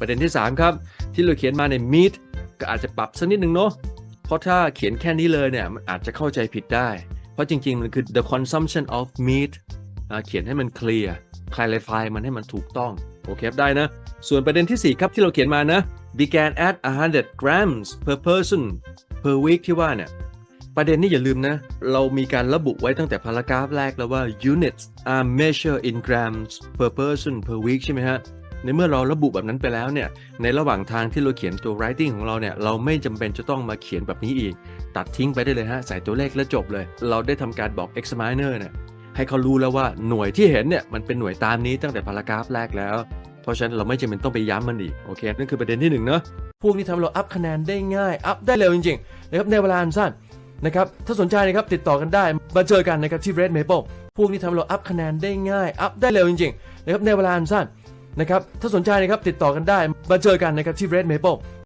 ประเด็นที่ 3 ครับ ที่เราเขียนมาใน meat ก็อาจจะปรับสักนิดนึงเนาะเพราะถ้าเขียนแค่นี้เลยเนี่ยมันอาจจะเข้าใจผิดได้ เพราะจริงๆ มันคือ the consumption of meat เขียนให้มันเคลียร์ clarify มันให้มันถูกต้องโอเคครับได้นะ ส่วนประเด็นทีสี่ 4 ครับที่เราเขียนมานะ began at 100 grams per person per week ที่ว่าเนี่ยประเด็นนี้อย่าลืมนะ เรามีการระบุไว้ตั้งแต่พารากราฟแรกแล้วว่า units are measured in grams per person per week ใช่ไหมฮะ ในเมื่อเราระบุแบบนั้นไปแล้วเนี่ย ในระหว่างทางที่เราเขียนตัว writing ของเราเนี่ย เราไม่จำเป็นจะต้องมาเขียนแบบนี้อีก ตัดทิ้งไปได้เลยฮะ ใส่ตัวเลขแล้วจบเลย เราได้ทำการบอก examiner เนี่ย ให้เขารู้แล้วว่าหน่วยที่เห็นเนี่ย มันเป็นหน่วยตามนี้ตั้งแต่พารากราฟแรกแล้ว เพราะฉะนั้นเราไม่จำเป็นต้องไปย้ำมันอีก โอเค นั่นคือประเด็นที่หนึ่งเนาะ พวกนี้ทำเราอัพคะแนนได้ง่าย อัพได้เร็วจริงๆนะครับ ในเวลาอันสั้นนะครับ ถ้าสนใจนะครับติดต่อกันได้ มาเจอกันนะครับที่ Red Maple พวกนี้ทำเราอัพคะแนนได้ง่าย อัพได้เร็วจริงๆนะครับ ในเวลาอันสั้น นะครับถ้าสนใจนะครับติดต่อกันได้มาเจอกันนะครับที่ Red Maple